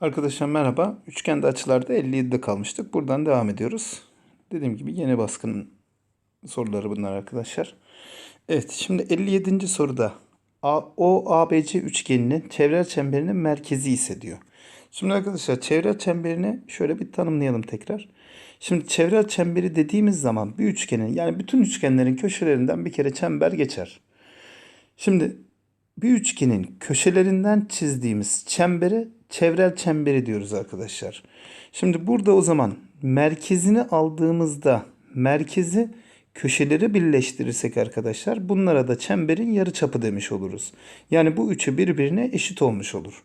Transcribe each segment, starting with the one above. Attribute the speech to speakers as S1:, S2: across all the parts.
S1: Arkadaşlar merhaba. Üçgende açılarda 57'de kalmıştık. Buradan devam ediyoruz. Dediğim gibi yeni baskının soruları bunlar arkadaşlar. Evet şimdi 57. soruda O ABC üçgeninin çevrel çemberinin merkezi ise diyor. Şimdi arkadaşlar çevrel çemberini şöyle bir tanımlayalım tekrar. Şimdi çevrel çemberi dediğimiz zaman bir üçgenin yani bütün üçgenlerin köşelerinden bir kere çember geçer. Şimdi bir üçgenin köşelerinden çizdiğimiz çembere çevrel çemberi diyoruz arkadaşlar. Şimdi burada o zaman merkezini aldığımızda merkezi köşeleri birleştirirsek arkadaşlar bunlara da çemberin yarıçapı demiş oluruz. Yani bu üçü birbirine eşit olmuş olur.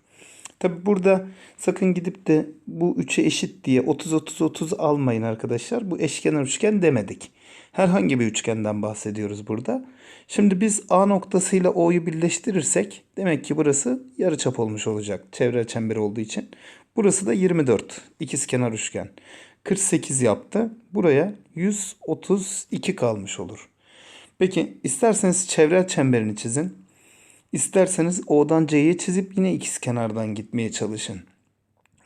S1: Tabi burada sakın gidip de bu üçe eşit diye 30-30-30 almayın arkadaşlar. Bu eşkenar üçgen demedik. Herhangi bir üçgenden bahsediyoruz burada. Şimdi biz A noktasıyla O'yu birleştirirsek demek ki burası yarıçap olmuş olacak. Çevre çemberi olduğu için. Burası da 24. İkizkenar üçgen. 48 yaptı. Buraya 132 kalmış olur. Peki isterseniz çevrel çemberini çizin. İsterseniz O'dan C'ye çizip yine ikiz kenardan gitmeye çalışın.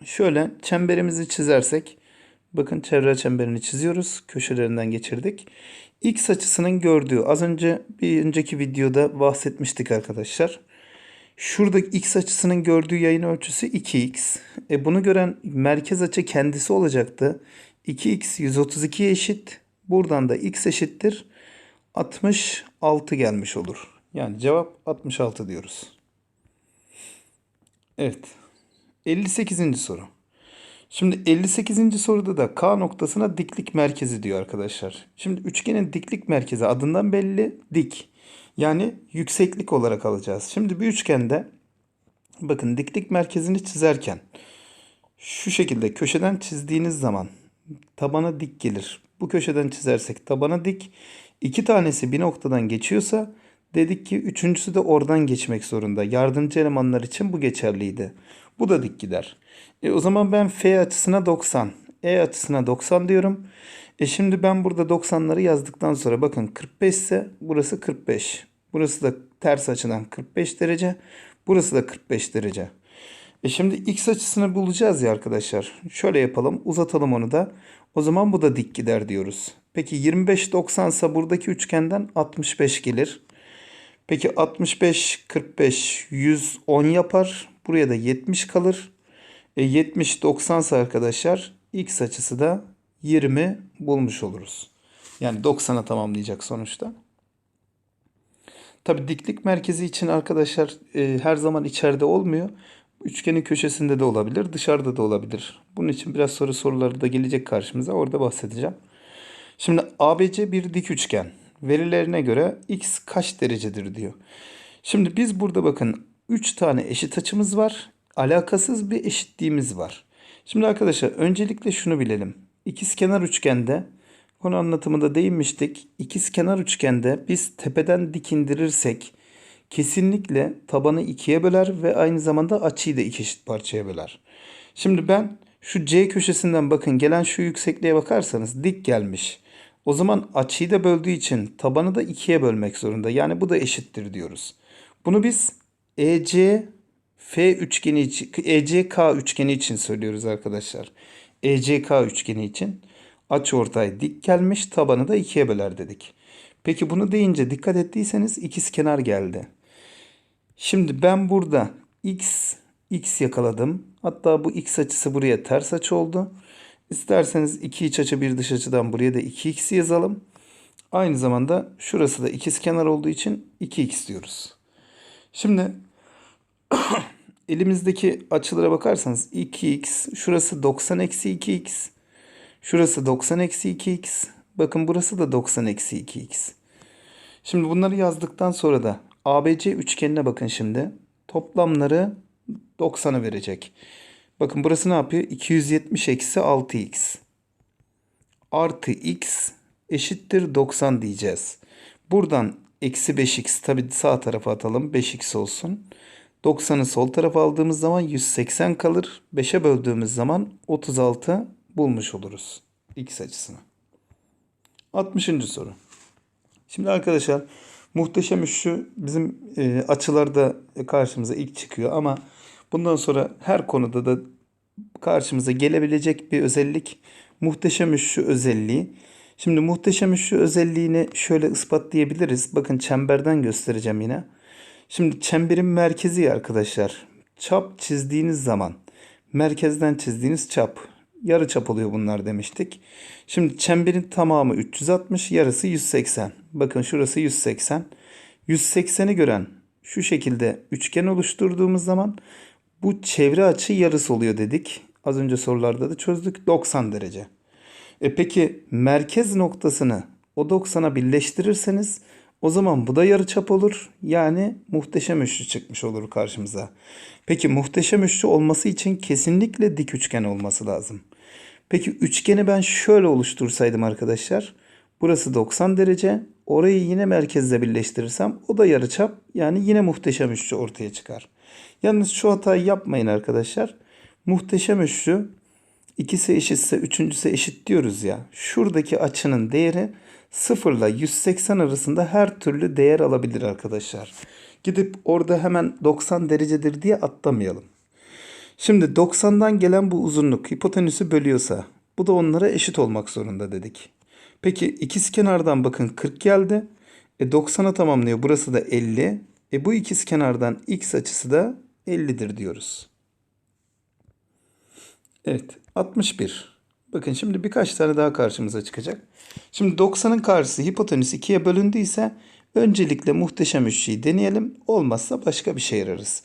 S1: Şöyle çemberimizi çizersek bakın çevre çemberini çiziyoruz. Köşelerinden geçirdik. X açısının gördüğü az önce bir önceki videoda bahsetmiştik arkadaşlar. Şurada x açısının gördüğü yayın ölçüsü 2x. E bunu gören merkez açı kendisi olacaktı. 2x 132 eşit. Buradan da x eşittir. 66 gelmiş olur. Yani cevap 66 diyoruz. Evet. 58. soru. Şimdi 58. soruda da K noktasına diklik merkezi diyor arkadaşlar. Şimdi üçgenin diklik merkezi adından belli dik. Yani yükseklik olarak alacağız. Şimdi bir üçgende bakın diklik merkezini çizerken şu şekilde köşeden çizdiğiniz zaman tabana dik gelir. Bu köşeden çizersek tabana dik. İki tanesi bir noktadan geçiyorsa dedik ki üçüncüsü de oradan geçmek zorunda. Yardımcı elemanlar için bu geçerliydi. Bu da dik gider. E o zaman ben F açısına 90, E açısına 90 diyorum. E şimdi ben burada 90'ları yazdıktan sonra bakın 45 ise burası 45. Burası da ters açıdan 45 derece. Burası da 45 derece. E şimdi x açısını bulacağız ya arkadaşlar. Şöyle yapalım. Uzatalım onu da. O zaman bu da dik gider diyoruz. Peki 25 90 ise buradaki üçgenden 65 gelir. Peki 65 45 110 yapar. Buraya da 70 kalır. E 70 90 ise arkadaşlar x açısı da 20 bulmuş oluruz. Yani 90'a tamamlayacak sonuçta. Tabi diklik merkezi için arkadaşlar e, her zaman içeride olmuyor. Üçgenin köşesinde de olabilir, dışarıda da olabilir. Bunun için biraz soru soruları da gelecek karşımıza. Orada bahsedeceğim. Şimdi ABC bir dik üçgen. Verilerine göre x kaç derecedir diyor. Şimdi biz burada bakın 3 tane eşit açımız var. Alakasız bir eşitliğimiz var. Şimdi arkadaşlar öncelikle şunu bilelim. İkizkenar üçgende konu anlatımında değinmiştik. İkizkenar üçgende biz tepeden dik indirirsek kesinlikle tabanı ikiye böler ve aynı zamanda açıyı da iki eşit parçaya böler. Şimdi ben şu C köşesinden bakın gelen şu yüksekliğe bakarsanız dik gelmiş. O zaman açıyı da böldüğü için tabanı da ikiye bölmek zorunda. Yani bu da eşittir diyoruz. Bunu biz EC F üçgeni için, ECK üçgeni için söylüyoruz arkadaşlar. ECK üçgeni için açı ortay dik gelmiş, tabanı da ikiye böler dedik. Peki bunu deyince dikkat ettiyseniz ikiz kenar geldi. Şimdi ben burada x x yakaladım. Hatta bu x açısı buraya ters açı oldu. İsterseniz iki iç açı bir dış açıdan buraya da 2x yazalım. Aynı zamanda şurası da ikiz kenar olduğu için 2x diyoruz. Şimdi elimizdeki açılara bakarsanız 2x, şurası 90 eksi 2x, şurası 90 eksi 2x, bakın burası da 90 eksi 2x. Şimdi bunları yazdıktan sonra da ABC üçgenine bakın şimdi. Toplamları 90'ı verecek. Bakın burası ne yapıyor? 270 eksi 6x. Artı x eşittir 90 diyeceğiz. Buradan eksi 5x tabi sağ tarafa atalım. 5x olsun. 90'ı sol tarafa aldığımız zaman 180 kalır. 5'e böldüğümüz zaman 36 bulmuş oluruz. X açısını. 60. soru. Şimdi arkadaşlar muhteşem üçlü bizim e, açılarda karşımıza ilk çıkıyor ama bundan sonra her konuda da karşımıza gelebilecek bir özellik. Muhteşem üçlü özelliği. Şimdi muhteşem üçlü özelliğini şöyle ispatlayabiliriz. Bakın çemberden göstereceğim yine. Şimdi çemberin merkezi arkadaşlar. Çap çizdiğiniz zaman merkezden çizdiğiniz çap yarı çap oluyor bunlar demiştik. Şimdi çemberin tamamı 360, yarısı 180. Bakın şurası 180. 180'i gören şu şekilde üçgen oluşturduğumuz zaman bu çevre açı yarısı oluyor dedik. Az önce sorularda da çözdük 90 derece. E peki merkez noktasını o 90'a birleştirirseniz o zaman bu da yarıçap olur. Yani muhteşem üçlü çıkmış olur karşımıza. Peki muhteşem üçlü olması için kesinlikle dik üçgen olması lazım. Peki üçgeni ben şöyle oluştursaydım arkadaşlar. Burası 90 derece. Orayı yine merkezle birleştirirsem o da yarıçap. Yani yine muhteşem üçlü ortaya çıkar. Yalnız şu hatayı yapmayın arkadaşlar. Muhteşem üçlü ikisi eşitse üçüncüsü eşit diyoruz ya. Şuradaki açının değeri 0 ile 180 arasında her türlü değer alabilir arkadaşlar. Gidip orada hemen 90 derecedir diye atlamayalım. Şimdi 90'dan gelen bu uzunluk hipotenüsü bölüyorsa bu da onlara eşit olmak zorunda dedik. Peki ikiz kenardan bakın 40 geldi. E 90'a tamamlıyor. Burası da 50. E bu ikiz kenardan x açısı da 50'dir diyoruz. Evet 61. Bakın şimdi birkaç tane daha karşımıza çıkacak. Şimdi 90'ın karşısı hipotenüs 2'ye bölündüyse öncelikle muhteşem üçlüyü deneyelim. Olmazsa başka bir şey ararız.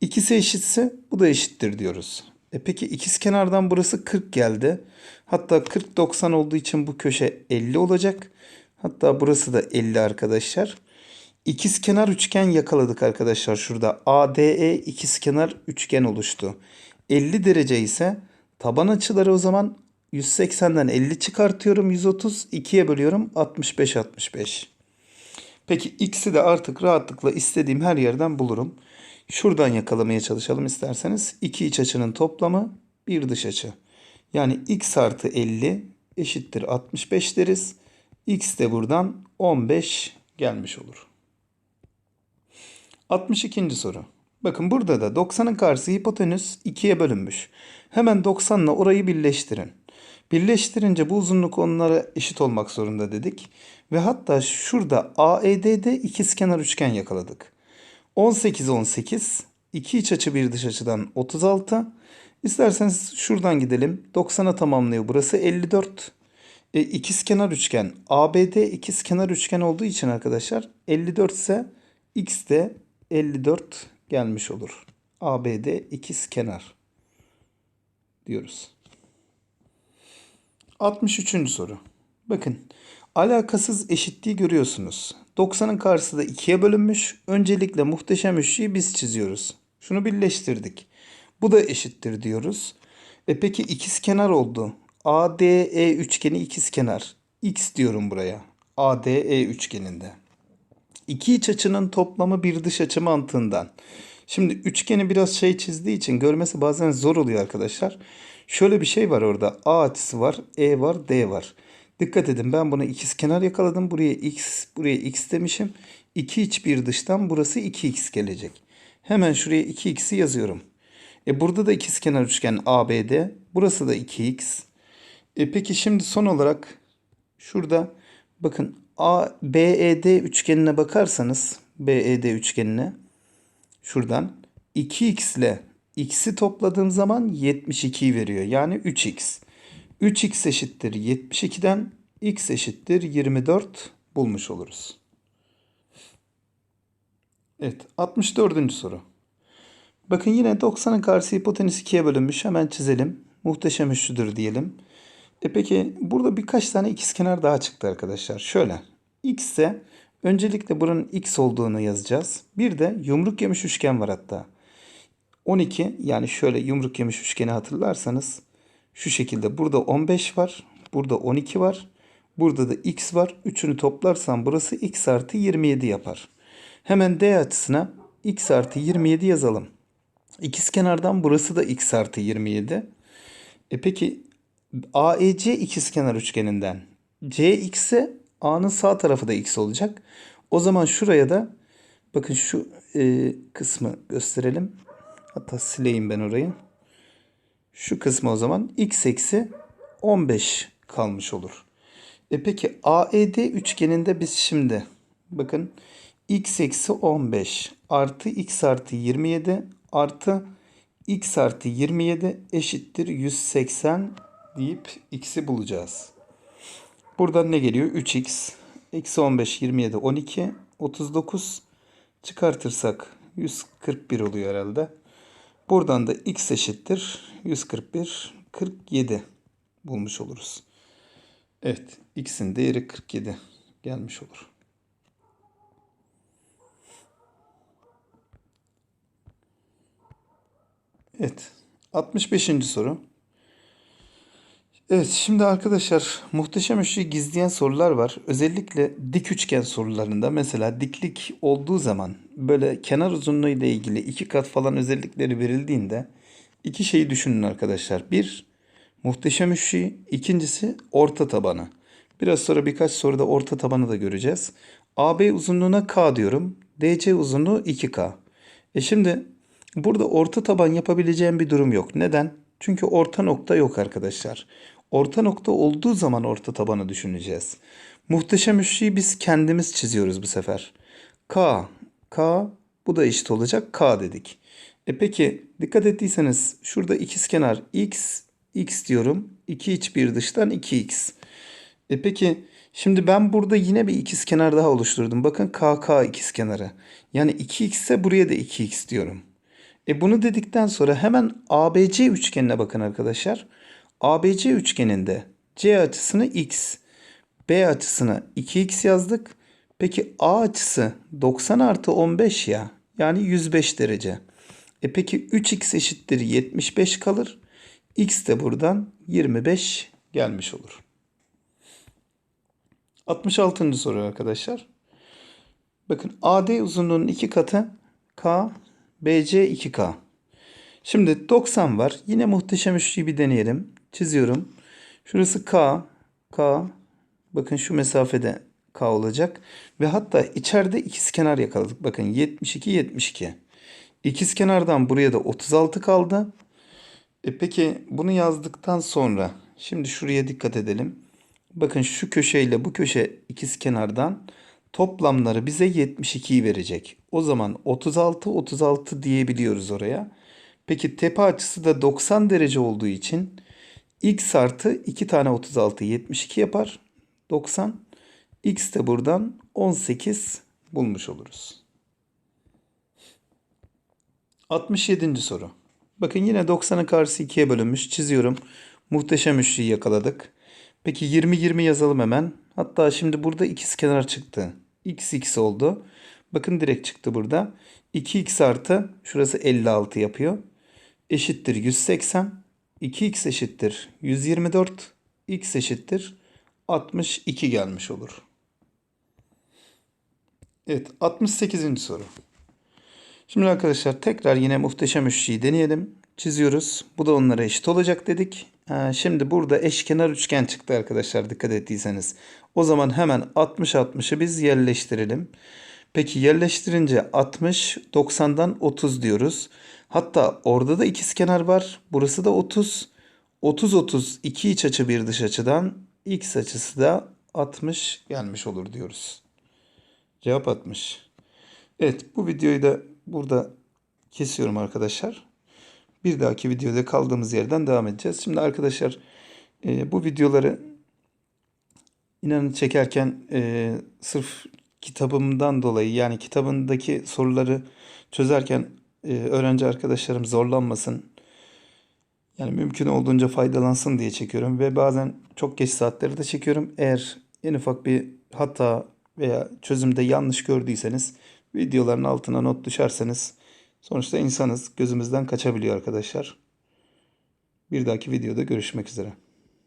S1: İkisi eşitse bu da eşittir diyoruz. E peki ikiz kenardan burası 40 geldi. Hatta 40-90 olduğu için bu köşe 50 olacak. Hatta burası da 50 arkadaşlar. İkiz kenar üçgen yakaladık arkadaşlar şurada. ADE ikiz kenar üçgen oluştu. 50 derece ise taban açıları o zaman 180'den 50 çıkartıyorum 130 2'ye bölüyorum 65 65. Peki x'i de artık rahatlıkla istediğim her yerden bulurum. Şuradan yakalamaya çalışalım isterseniz. İki iç açının toplamı bir dış açı. Yani x artı 50 eşittir 65 deriz. x de buradan 15 gelmiş olur. 62. soru. Bakın burada da 90'ın karşısı hipotenüs 2'ye bölünmüş. Hemen 90 ile orayı birleştirin. Birleştirince bu uzunluk onlara eşit olmak zorunda dedik. Ve hatta şurada AED'de ikizkenar üçgen yakaladık. 18 18 2 iç açı bir dış açıdan 36. İsterseniz şuradan gidelim. 90'a tamamlıyor. Burası 54. E, ikizkenar üçgen. ABD ikizkenar üçgen olduğu için arkadaşlar 54 ise x de 54 gelmiş olur. ABD ikizkenar diyoruz. 63. soru. Bakın alakasız eşitliği görüyorsunuz. 90'ın karşısı da 2'ye bölünmüş. Öncelikle muhteşem üçlüyü biz çiziyoruz. Şunu birleştirdik. Bu da eşittir diyoruz. E peki ikiz kenar oldu. ADE üçgeni ikiz kenar. X diyorum buraya. ADE üçgeninde. İki iç açının toplamı bir dış açı mantığından. Şimdi üçgeni biraz şey çizdiği için görmesi bazen zor oluyor arkadaşlar. Şöyle bir şey var orada. A açısı var, E var, D var. Dikkat edin ben bunu ikiz kenar yakaladım. Buraya x, buraya x demişim. 2 iç bir dıştan burası 2x gelecek. Hemen şuraya 2x'i yazıyorum. E burada da ikiz kenar üçgen ABD. Burası da 2x. E peki şimdi son olarak şurada bakın A, BED üçgenine bakarsanız BED üçgenine şuradan 2x ile x'i topladığım zaman 72'yi veriyor. Yani 3x. 3x eşittir 72'den x eşittir 24 bulmuş oluruz. Evet 64. soru. Bakın yine 90'ın karşısı hipotenüs 2'ye bölünmüş. Hemen çizelim. Muhteşem üçlüdür diyelim. E peki burada birkaç tane ikizkenar daha çıktı arkadaşlar. Şöyle. X ise öncelikle buranın x olduğunu yazacağız. Bir de yumruk yemiş üçgen var hatta. 12 yani şöyle yumruk yemiş üçgeni hatırlarsanız şu şekilde burada 15 var. Burada 12 var. Burada da x var. Üçünü toplarsam burası x artı 27 yapar. Hemen D açısına x artı 27 yazalım. İkiz kenardan burası da x artı 27. E peki AEC ikizkenar üçgeninden CX ise A'nın sağ tarafı da x olacak. O zaman şuraya da bakın şu e, kısmı gösterelim. Hatta sileyim ben orayı. Şu kısmı o zaman x eksi 15 kalmış olur. E peki AED üçgeninde biz şimdi bakın x eksi 15 artı x artı 27 artı x artı 27 eşittir 180 deyip x'i bulacağız. Buradan ne geliyor? 3x eksi 15 27 12 39 çıkartırsak 141 oluyor herhalde. Buradan da x eşittir 141 47 bulmuş oluruz. Evet x'in değeri 47 gelmiş olur. Evet 65. soru. Evet şimdi arkadaşlar muhteşem ışığı gizleyen sorular var. Özellikle dik üçgen sorularında mesela diklik olduğu zaman böyle kenar uzunluğu ile ilgili iki kat falan özellikleri verildiğinde iki şeyi düşünün arkadaşlar. Bir muhteşem ışığı ikincisi orta tabanı. Biraz sonra birkaç soruda orta tabanı da göreceğiz. AB uzunluğuna K diyorum. DC uzunluğu 2K. E şimdi burada orta taban yapabileceğim bir durum yok. Neden? Çünkü orta nokta yok arkadaşlar. Orta nokta olduğu zaman orta tabanı düşüneceğiz. Muhteşem üçlüyü biz kendimiz çiziyoruz bu sefer. K, K bu da eşit olacak K dedik. E peki dikkat ettiyseniz şurada ikizkenar x, x diyorum. 2 iç bir dıştan 2x. E peki şimdi ben burada yine bir ikizkenar daha oluşturdum. Bakın KK ikizkenarı. Yani 2x ise buraya da 2x diyorum. E bunu dedikten sonra hemen ABC üçgenine bakın arkadaşlar. ABC üçgeninde C açısını x, B açısını 2x yazdık. Peki A açısı 90 artı 15 ya. Yani 105 derece. E peki 3x eşittir 75 kalır. X de buradan 25 gelmiş olur. 66. soru arkadaşlar. Bakın AD uzunluğunun iki katı K, BC 2K. Şimdi 90 var. Yine muhteşem üçlüyü bir deneyelim. Çiziyorum. Şurası K, K. Bakın şu mesafede K olacak. Ve hatta içeride ikizkenar yakaladık. Bakın 72, 72. İkizkenardan buraya da 36 kaldı. E peki bunu yazdıktan sonra şimdi şuraya dikkat edelim. Bakın şu köşeyle bu köşe ikizkenardan toplamları bize 72'yi verecek. O zaman 36 36 diyebiliyoruz oraya. Peki tepe açısı da 90 derece olduğu için x artı 2 tane 36 72 yapar. 90. x de buradan 18 bulmuş oluruz. 67. soru. Bakın yine 90'ın karşısı 2'ye bölünmüş. Çiziyorum. Muhteşem üçlüyü yakaladık. Peki 20-20 yazalım hemen. Hatta şimdi burada ikizkenar çıktı. x x oldu. Bakın direkt çıktı burada. 2x artı şurası 56 yapıyor. Eşittir 180. 2x eşittir 124. x eşittir 62 gelmiş olur. Evet 68. soru. Şimdi arkadaşlar tekrar yine muhteşem üçlüyü deneyelim. Çiziyoruz. Bu da onlara eşit olacak dedik. Şimdi burada eşkenar üçgen çıktı arkadaşlar dikkat ettiyseniz. O zaman hemen 60-60'ı biz yerleştirelim. Peki yerleştirince 60 90'dan 30 diyoruz. Hatta orada da ikizkenar var. Burası da 30. 30 30 iki iç açı bir dış açıdan x açısı da 60 gelmiş olur diyoruz. Cevap 60. Evet bu videoyu da burada kesiyorum arkadaşlar. Bir dahaki videoda kaldığımız yerden devam edeceğiz. Şimdi arkadaşlar e, bu videoları inanın çekerken e, sırf kitabımdan dolayı yani kitabındaki soruları çözerken e, öğrenci arkadaşlarım zorlanmasın. Yani mümkün olduğunca faydalansın diye çekiyorum ve bazen çok geç saatleri de çekiyorum. Eğer en ufak bir hata veya çözümde yanlış gördüyseniz videoların altına not düşerseniz sonuçta insanız gözümüzden kaçabiliyor arkadaşlar. Bir dahaki videoda görüşmek üzere.